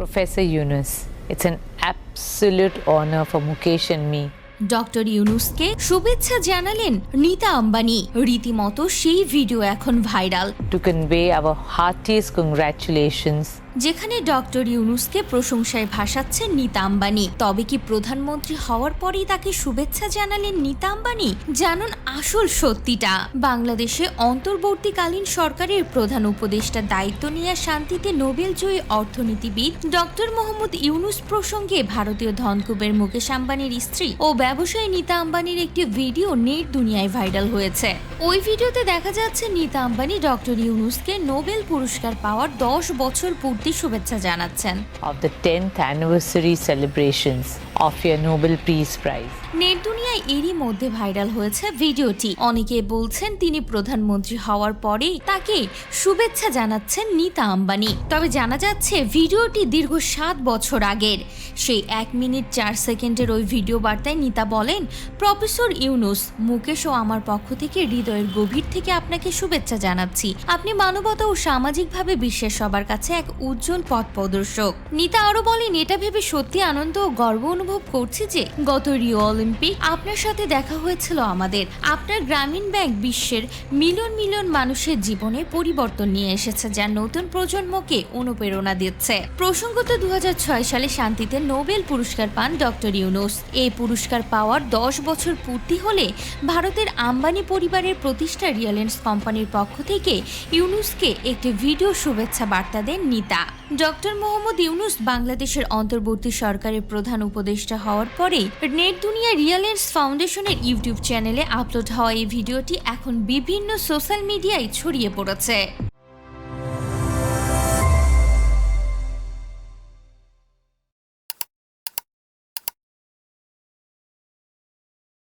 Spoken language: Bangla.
Professor Yunus, it's an absolute honor for Mukesh and me doctor ইউনুসকে শুভেচ্ছা জানালেন নীতা আম্বানি রীতিমতো সেই ভিডিও এখন viral to convey our heartiest congratulations যেখানে ডক্টর ইউনুসকে প্রশংসায় ভাসাচ্ছেন নীতা আম্বানি। তবে কি প্রধানমন্ত্রী হওয়ার পরেই তাকে শুভেচ্ছা জানালেন নীতা আম্বানি? জানুন আসল সত্যিটা। বাংলাদেশে অন্তর্বর্তীকালীন সরকারের প্রধান উপদেষ্টা দায়িত্ব নিয়ে শান্তিতে নোবেল জয়ী অর্থনীতিবিদ ডক্টর মোহাম্মদ ইউনুস প্রসঙ্গে ভারতীয় ধনকুবের মুকেশ আম্বানির স্ত্রী ও ব্যবসায়ী নীতা আম্বানির একটি ভিডিও নেট দুনিয়ায় ভাইরাল হয়েছে। ওই ভিডিওতে দেখা যাচ্ছে নীতা আম্বানি ডক্টর ইউনুসকে নোবেল পুরস্কার পাওয়ার দশ বছর শুভেচ্ছা জানাচ্ছেন। Of the tenth anniversary celebrations of your Nobel Peace Prize. Net দুনিয়ায় এরই মধ্যে ভাইরাল হয়েছে ভিডিওটি। অনেকে বলছেন তিনি প্রধানমন্ত্রী হওয়ার পরেই তাকে শুভেচ্ছা জানাচ্ছেন নীতা আম্বানি। তবে জানা যাচ্ছে, ভিডিওটি দীর্ঘ সাত বছর আগের। সেই এক মিনিট চার সেকেন্ডের ওই ভিডিও বার্তায় নীতা বলেন, প্রফেসর ইউনুস, মুকেশ ও আমার পক্ষ থেকে হৃদয়ের গভীর থেকে আপনাকে শুভেচ্ছা জানাচ্ছি। আপনি মানবতা ও সামাজিকভাবে বিশ্বের সবার কাছে এক উজ্জ্বল পথ প্রদর্শক। নীতা আরও বলেন, এটা ভেবে সত্যি আনন্দ ও গর্ব অনুভব করছি যে গত রিও অলিম্পিক আপনার সাথে দেখা হয়েছিল আমাদের। আপনার গ্রামীণ ব্যাংক বিশ্বের মিলিয়ন মিলিয়ন মানুষের জীবনে পরিবর্তন নিয়ে এসেছে, যা নতুন প্রজন্মকে অনুপ্রেরণা দিচ্ছে। প্রসঙ্গত দু হাজার ছয় সালে শান্তিতে নোবেল পুরস্কার পান ডক্টর ইউনুস। এই পুরস্কার পাওয়ার দশ বছর পূর্তি হলে ভারতের আম্বানি পরিবারের প্রতিষ্ঠা রিয়ালেন্স কোম্পানির পক্ষ থেকে ইউনুসকে একটি ভিডিও শুভেচ্ছা বার্তা দেন নিতা। ডক্টর মোহাম্মদ ইউনুস বাংলাদেশের অন্তর্বর্তী সরকারের প্রধান উপদেষ্টা হওয়ার পরে নেট দুনিয়া রিয়ালেন্স ফাউন্ডেশনের ইউটিউব চ্যানেলে আপলোড হওয়া এই ভিডিওটি এখন বিভিন্ন সোশ্যাল মিডিয়ায় ছড়িয়ে পড়েছে।